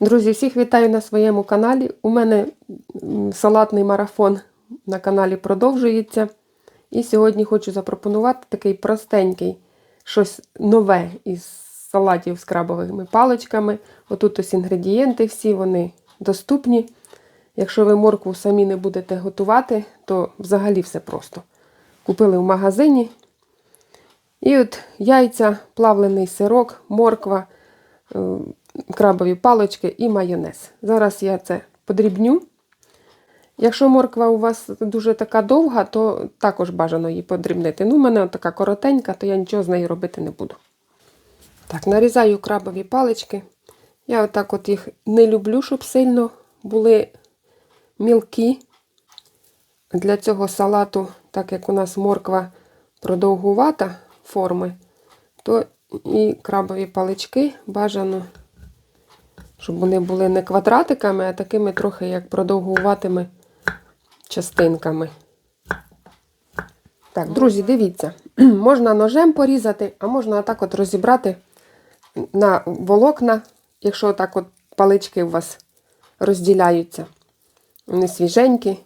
Друзі, всіх вітаю на своєму каналі. У мене салатний марафон на каналі продовжується. І сьогодні хочу запропонувати такий простенький, щось нове із салатів з крабовими паличками. Отут ось інгредієнти всі, вони доступні. Якщо ви моркву самі не будете готувати, то взагалі все просто. Купили в магазині. І от яйця, плавлений сирок, морква, е, крабові палички і майонез. Зараз я це подрібню. Якщо морква у вас дуже така довга, то також бажано її подрібнити. Ну, у мене така коротенька, то я нічого з нею робити не буду. Так, нарізаю крабові палички. Я отак от їх не люблю, щоб сильно були мілкі. Для цього салату, так як у нас морква продовгувата форми, то і крабові палички бажано, щоб вони були не квадратиками, а такими трохи як продовгуватими частинками. Так, друзі, дивіться, можна ножем порізати, а можна отак от розібрати на волокна, якщо так от палички у вас розділяються. Вони свіженькі.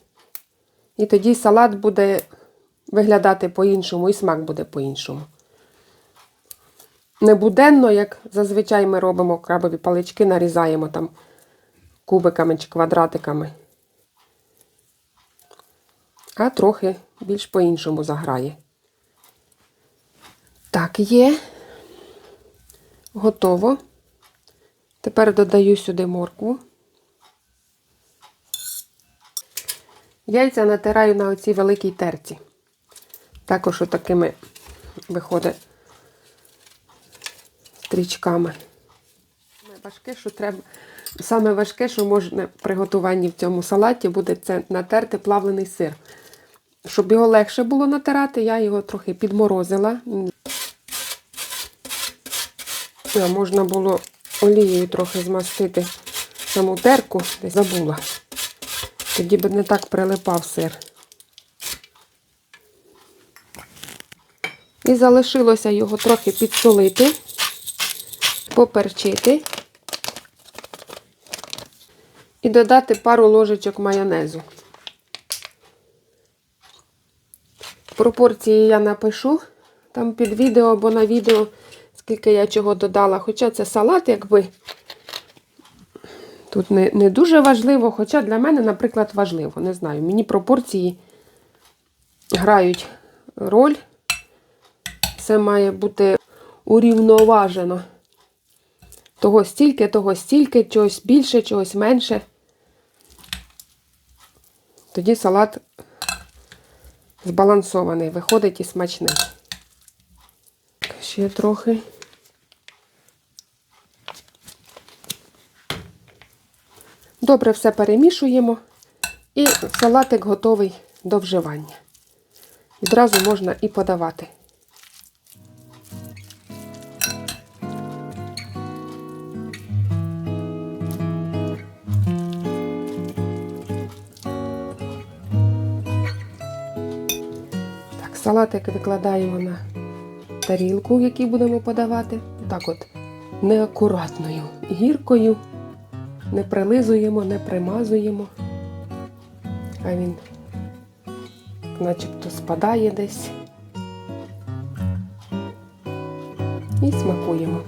І тоді салат буде виглядати по-іншому, і смак буде по-іншому. Не буденно, як зазвичай ми робимо крабові палички, нарізаємо там кубиками чи квадратиками. А трохи більш по-іншому заграє. Так, є. Готово. Тепер додаю сюди моркву. Яйця натираю на оцій великій терці. Також отакими виходить стрічками. Важке, що треба, саме важке, що можна при готуванні в цьому салаті, буде це натерти плавлений сир. Щоб його легше було натирати, я його трохи підморозила. Можна було олією трохи змастити саму терку, десь забула. Тоді би не так прилипав сир. І залишилося його трохи підсолити, поперчити і додати пару ложечок майонезу. Пропорції я напишу там під відео або на відео, скільки я чого додала. Хоча це салат, якби. Тут не, не дуже важливо, хоча для мене, наприклад, важливо. Не знаю. Мені пропорції грають роль. Все має бути урівноважено. Того стільки, того стільки, чогось більше, чогось менше. Тоді салат збалансований, виходить і смачний. Ще трохи. Добре все перемішуємо. І салатик готовий до вживання. Відразу можна і подавати. Салатик викладаємо на тарілку, в якій будемо подавати. Так от неакуратною гіркою. Не прилизуємо, не примазуємо. А він начебто спадає десь. І смакуємо.